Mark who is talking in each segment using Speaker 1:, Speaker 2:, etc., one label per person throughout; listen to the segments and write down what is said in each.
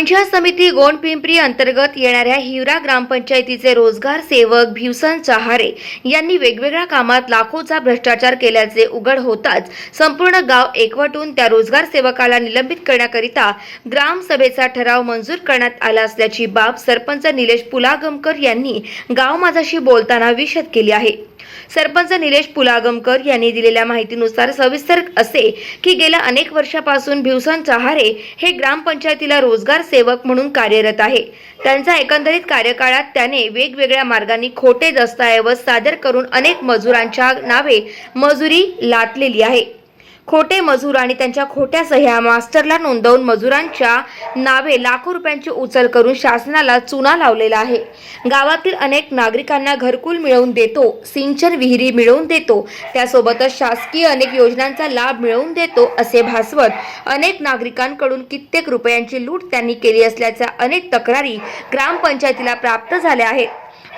Speaker 1: पंचायत समिती गोंड पिंपरी अंतर्गत येणाऱ्या हिवरा ग्रामपंचायतीचे रोजगार सेवक भिवसन चहारे यांनी वेगवेगळ्या कामात लाखोचा भ्रष्टाचार केल्याचे उघड होताच संपूर्ण गाव एकवटून त्या रोजगार सेवकाला निलंबित करण्याकरिता ग्रामसभेचा ठराव मंजूर करण्यात आला असल्याची बाब सरपंच निलेश पुलागमकर यांनी गाव माझाशी बोलताना विशद केली आहे. सरपंच निलेश पुलागमकर यांनी दिलेल्या माहितीनुसार सविस्तर असे की गेल्या अनेक वर्षापासून भिवसन चहारे हे ग्रामपंचायतीला रोजगार सेवक म्हणून कार्यरत आहे. त्यांचा एकंदरीत कार्यकाळात त्याने वेगवेगळ्या मार्गांनी खोटे दस्तऐवज सादर करून अनेक मजुरांच्या नावे मजुरी लाटलेली आहे. खोटे मजूर आणि त्यांच्या खोट्या सह्या मास्टरला नोंदवून मजुरांच्या नावे लाखो रुपयांची उचल करून शासनाला चुना लावलेला आहे. गावातील अनेक नागरिकांना घरकुल मिळवून देतो सिंचन विहिरी मिळवून देतो त्यासोबतच शासकीय अनेक योजनांचा लाभ मिळवून देतो असे भासवत अनेक नागरिकांकडून कित्येक रुपयांची लूट त्यांनी केली असल्याच्या अनेक तक्रारी ग्रामपंचायतीला प्राप्त झाल्या आहेत.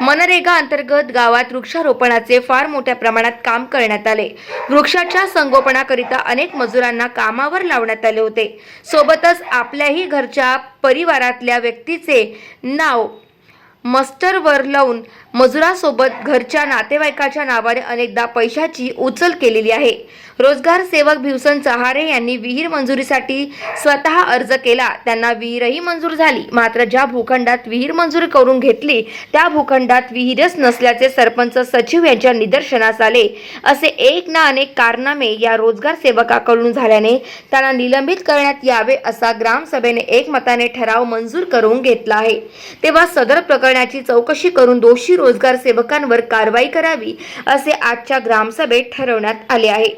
Speaker 1: मनरेगा अंतर्गत गावात वृक्षारोपणाचे फार मोठ्या प्रमाणात काम करण्यात आले. वृक्षाच्या संगोपनाकरिता अनेक मजुरांना कामावर लावण्यात आले होते. सोबतच आपल्याही घरच्या परिवारातल्या व्यक्तीचे नाव मस्टरवर लावून मजुरासोबत घरच्या नातेवाईकाच्या नावाने अनेकदा पैशाची उचल केलेली आहे. रोजगार सेवक भिवसन चहारे यांनी विहीर मंजुरीसाठी स्वतः अर्ज केला. त्यांना विहीरही मंजूर झाली. मात्र ज्या भूखंडात विहीर मंजूर करून घेतली त्या भूखंडात विहीरच नसल्याचे सरपंच सचिव यांच्या निदर्शनास आले. असे एक ना अनेक कारनामे या रोजगार सेवकाकडून झाल्याने त्यांना निलंबित करण्यात यावे असा ग्रामसभेने एकमताने ठराव मंजूर करून घेतला आहे. तेव्हा सदर प्रकरणाची चौकशी करून दोषी रोजगार सेवकांवर कारवाई करावी असे आजच्या ग्रामसभेत ठरवण्यात आले आहे.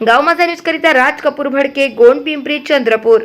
Speaker 1: गाव माझा न्यूज करिता राज कपूर भडके गोंड पिंपरी चंद्रपूर